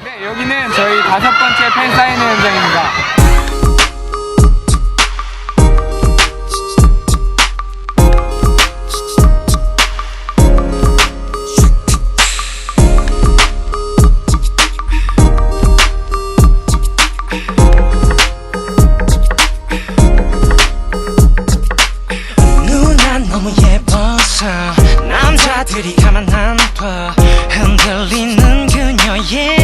네, 여기는 저희 다섯 번째 팬 사인회 현장입니다. 남자들이 가만 안봐 흔들리는 그녀의 맘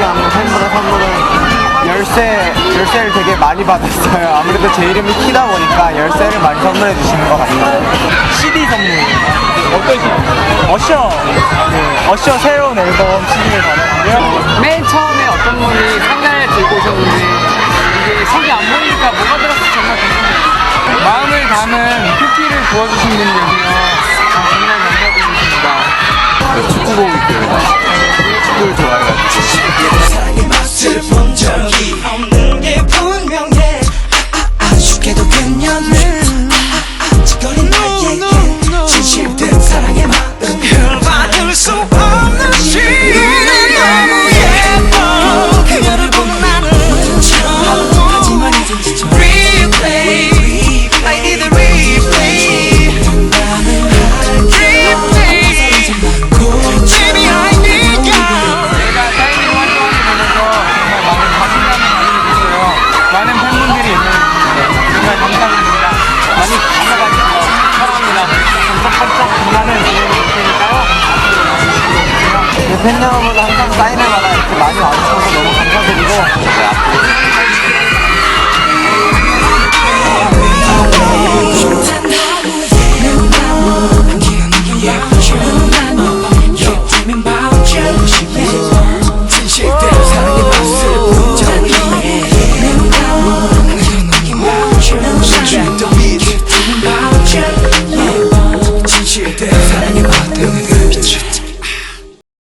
제 기억에 남는 팬분의 선물은 열쇠, 열쇠를 되게 많이 받았어요. 아무래도 제 이름이 키다 보니까 열쇠를 많이 선물해 주시는 것 같아요. CD 선물. 어떤 CD? 어셔. 네, 어셔 새로운 앨범 CD를 받았는데요. 맨 처음에 어떤 분이 상자를 들고 오셨는데 이게 색이 안 보이니까 뭐가 들었을지 정말 궁금해요. 마음을 담은 쿠키를 구워주신 분이 감사드립니다. 많이 감사드립니다. 사랑합니다. 번쩍번쩍 빛나는 테니까요. 팬 여러분 항상 사인회마다 이렇게 많이 와주셔서 너무 감사드리고 네, 앞으로